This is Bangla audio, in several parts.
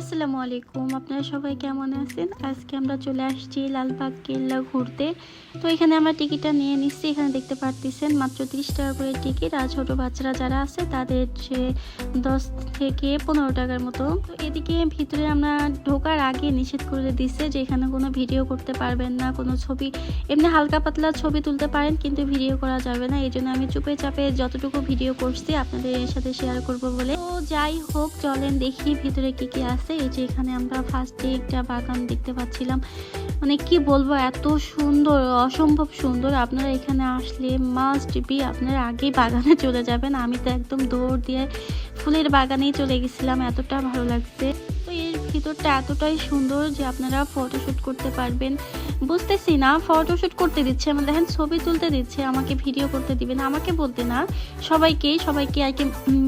আসসালামু আলাইকুম। আপনারা সবাই কেমন আছেন? আজকে আমরা চলে আসছি লালবাগ কেল্লা ঘুরতে। তো এখানে আমরা টিকিটটা নিয়ে নিচ্ছি। এখানে দেখতে পারতেছেন মাত্র তিরিশ টাকা করে টিকিট। আর ছোটো বাচ্চারা যারা আছে, তাদের যে দশ থেকে পনেরো টাকার মতো। তো এদিকে ভিতরে আমরা ঢোকার আগে নিষেধ করে দিচ্ছে যে এখানে কোনো ভিডিও করতে পারবেন না, কোনো ছবি। এমনি হালকা পাতলা ছবি তুলতে পারেন, কিন্তু ভিডিও করা যাবে না। এই জন্য আমি চুপে চাপে যতটুকু ভিডিও করছি, আপনাদের সাথে শেয়ার করব বলে। যাই হোক, চলেন দেখি ভিতরে কি কি আছে। এই যে এখানে আমরা ফার্স্টে একটা বাগান দেখতে পাচ্ছিলাম। মানে কি বলব, এত সুন্দর, অসম্ভব সুন্দর। আপনারা এখানে আসলে মাস্ট বি আপনারা আগেই বাগানে চলে যাবেন। আমি তো একদম দৌড় দিয়ে ফুলের বাগানেই চলে গেছিলাম, এতটা ভালো লাগছে। তো এর ভিতরটা এতটাই সুন্দর যে আপনারা ফটোশ্যুট করতে পারবেন। বুঝতেছি না ফটোশ্যুট করতে দিচ্ছে আমার দেখেন ছবি তুলতে দিচ্ছে, আমাকে ভিডিও করতে দিবে না, আমাকে বলতে না। সবাইকেই সবাইকে আর কি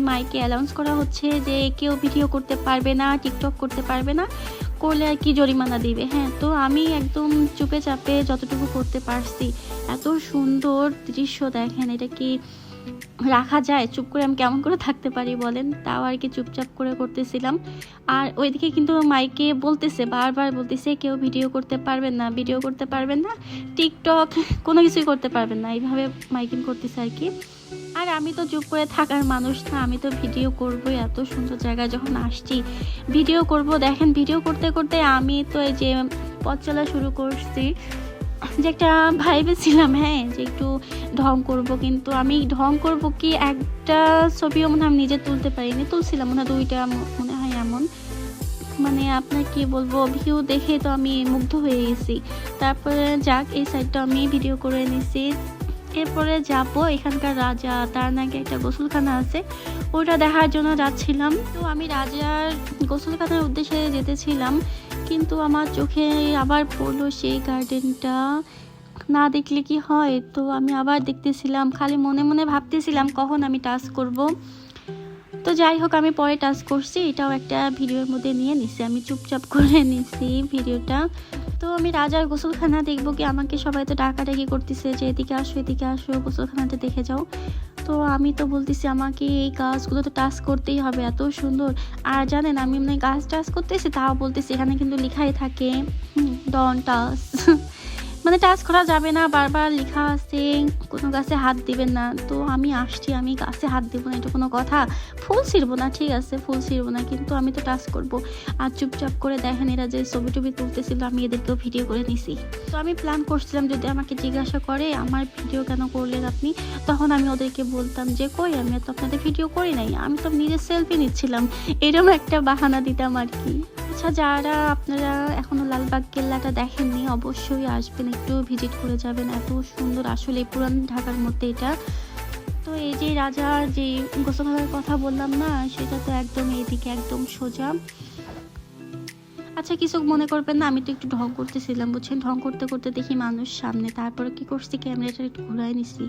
মাইকে অ্যানাউন্স করা হচ্ছে যে কেউ ভিডিও করতে পারবে না টিকটক করতে পারবে না, করলে আর কি জরিমানা দিবে? হ্যাঁ তো আমি একদম চুপে চাপে যতটুকু করতে পারছি, এত সুন্দর দৃশ্য দেখেন, এটা কি রাখা যায়, চুপ করে আমি কেমন করে থাকতে পারি বলেন? তাও আর কি চুপচাপ করে করতেছিলাম। আর ওইদিকে কিন্তু মাইকে বলতেছে, বারবার বলতেছে, কেউ ভিডিও করতে পারবেন না, ভিডিও করতে পারবেন না, টিকটক, কোনো কিছুই করতে পারবেন না। এইভাবে মাইকিং করতেছে আর কি। আর আমি তো চুপ করে থাকার মানুষ না, আমি তো ভিডিও করবই, এত সুন্দর জায়গায় যখন আসছি, ভিডিও করব, দেখেন ভিডিও করতে করতে আমি তো এই যে পথ চলা শুরু করছি যে একটা ভাইবে ছিলাম হ্যাঁ যে একটু ঢং করব, কিন্তু আমি ঢং করব কি একটা ছবিও মনে আমি নিজে তুলতে পারিনি, তুলছিলাম, মনে হয় দুইটা মনে হয় এমন। মানে আপনার কি বলব ভিউ দেখে তো আমি মুগ্ধ হয়ে গেছি। তারপরে যাক, এই সাইডটা আমি ভিডিও করে নিছি। এরপরে যাব, এখানকার রাজা, তার নাকি একটা গোসলখানা আছে, ওটা দেখার জন্য যাচ্ছিলাম। তো আমি রাজার গোসলখানার উদ্দেশ্যে যেতেছিলাম কিন্তু আমার চোখে আবার পড়ল সেই গার্ডেনটা না দেখলে কি হয়? তো আমি আবার দেখতেছিলাম, খালি মনে মনে ভাবতেছিলাম কখন আমি টাচ করব। তো যাই হোক, আমি পরে টাচ করছি, এটাও একটা ভিডিওর মধ্যে নিয়ে নিছি, আমি চুপচাপ করে নিছি ভিডিওটা তো আমি রাজার গোসলখানা দেখব কি? আমাকে সবাই তো ডাকাডাকি করতেছে যে এদিকে আসো এদিকে আসো, গোসলখানাতে দেখে যাও। তো আমি তো বলতেছি, আমাকে এই গাছগুলো তো টাচ করতেই হবে, এত সুন্দর। আর জানেন, আমি মানে গাছ টাচ করতেছি, তাও বলতেছি, এখানে কিন্তু লেখাই থাকে ডন টাচ। মানে টাচ করা যাবে না, বারবার লেখা আছে, কোনো গাছে হাত দিবেন না। তো আমি আসছি, আমি গাছে হাত দেবো না, এটা কোনো কথা। ফুল ছিঁড়বো না, ঠিক আছে, ফুল ছিঁড়বো না, কিন্তু আমি তো টাচ করব। আর চুপচাপ করে দেখেন এরা যে ছবি টবি তুলতেছিল, আমি এদেরকেও ভিডিও করে নিছি। তো আমি প্ল্যান করছিলাম যদি আমাকে জিজ্ঞাসা করে, আমার ভিডিও কেন করলেন আপনি? তখন আমি ওদেরকে বলতাম যে, কই, আমি তো আপনাদের ভিডিও করি নাই, আমি তো নিজের সেলফি নিচ্ছিলাম। এরকম একটা বাহানা দিতাম আর কি। আচ্ছা যারা আপনারা এখনও লালবাগ কেল্লাটা দেখেননি, অবশ্যই আসবেন, একটু ভিজিট করে যাবেন। এত সুন্দর আসলে পুরান ঢাকার মধ্যে এটা। তো এই যে রাজার যে গোসলখানার কথা বললাম না, সেটা তো একদম এদিকে একদম সোজা। আচ্ছা কিছু মনে করবেন না, আমি তো একটু ঢং করতেছিলাম, বুঝছেন? ঢং করতে করতে দেখি মানুষ সামনে, তারপরে কি করছি, ক্যামেরাটা একটু ঘুরাই নিছি।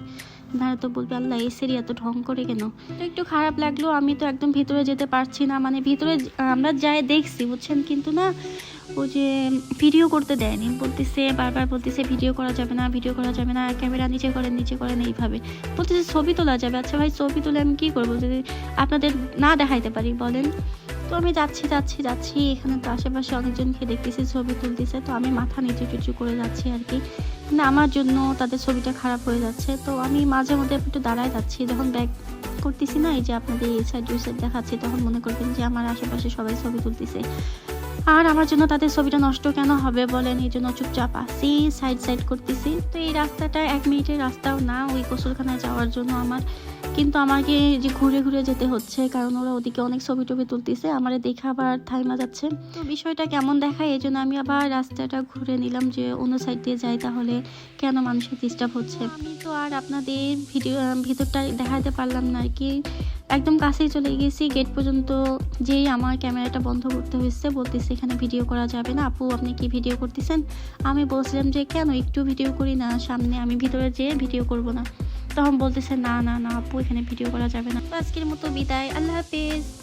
না তো বলবে, আল্লাহ, এই সেরি এত ঢং করে কেন? তো একটু খারাপ লাগল, আমি তো একদম ভিতরে যেতে পারছি না মানে ভিতরে আমরা যাই দেখছি, বুঝছেন? কিন্তু না, ও যে ভিডিও করতে দেয়নি, বলতেছে, বারবার বলতেছে, ভিডিও করা যাবে না, ভিডিও করা যাবে না, ক্যামেরা নিচে করেন নিচে করেন, এইভাবে। বলতেছে, ছবি তোলা যাবে। আচ্ছা ভাই, ছবি তুলে আমি কী করব? যদি আপনাদের না দেখাইতে পারি, বলেন। তো আমি যাচ্ছি যাচ্ছি যাচ্ছি। এখানে তো আশেপাশে অনেকজনকে দেখতেছি, ছবি তুলতেছে। তো আমি মাথা নিচু টিচু করে যাচ্ছি আর কি। না আমার জন্য তাদের ছবিটা খারাপ হয়ে যাচ্ছে। তো আমি মাঝে মধ্যে একটু দাঁড়ায় যাচ্ছি। যখন ব্যাগ করতেছি না, এই যে আপনাদের এই সাইড ওই সাইড দেখাচ্ছি, তখন মনে করবেন যে আমার আশেপাশে সবাই ছবি তুলতেছে। আর আমার জন্য তাদের ছবিটা নষ্ট কেন হবে বলেন? এই জন্য চুপচাপ আসি সাইড সাইড করতেছি। তো এই রাস্তাটা এক মিনিটের রাস্তাও না, ওই গোসলখানায় যাওয়ার জন্য আমার। কিন্তু আমাকে যে ঘুরে ঘুরে যেতে হচ্ছে, কারণ ওরা ওদিকে অনেক ছবি টবি তুলতেছে, আমার দেখে আবার থাইমা যাচ্ছে তো বিষয়টা কেমন দেখায়? এই জন্য আমি আবার রাস্তাটা ঘুরে নিলাম যে অন্য সাইড দিয়ে যাই তাহলে কেন মানুষের ডিস্টার্ব হচ্ছে? আমি তো আর আপনাদের ভিডিও, ভিতরটা দেখাতে পারলাম না আর কি। একদম কাছেই চলে গেছি গেট পর্যন্ত যেই আমার ক্যামেরাটা বন্ধ করতে হয়েছে, বলতেছে এখানে ভিডিও করা যাবে না। আপু, আপনি কি ভিডিও করতেছেন? আমি বলছিলাম যে, কেন? একটু ভিডিও করি না। সামনে আমি ভিতরে যেয়ে ভিডিও করব না। তখন বলতেছে, না না না, আপু, এখানে ভিডিও করা যাবে না। আজকের মতো বিদায়। আল্লাহ হাফেজ।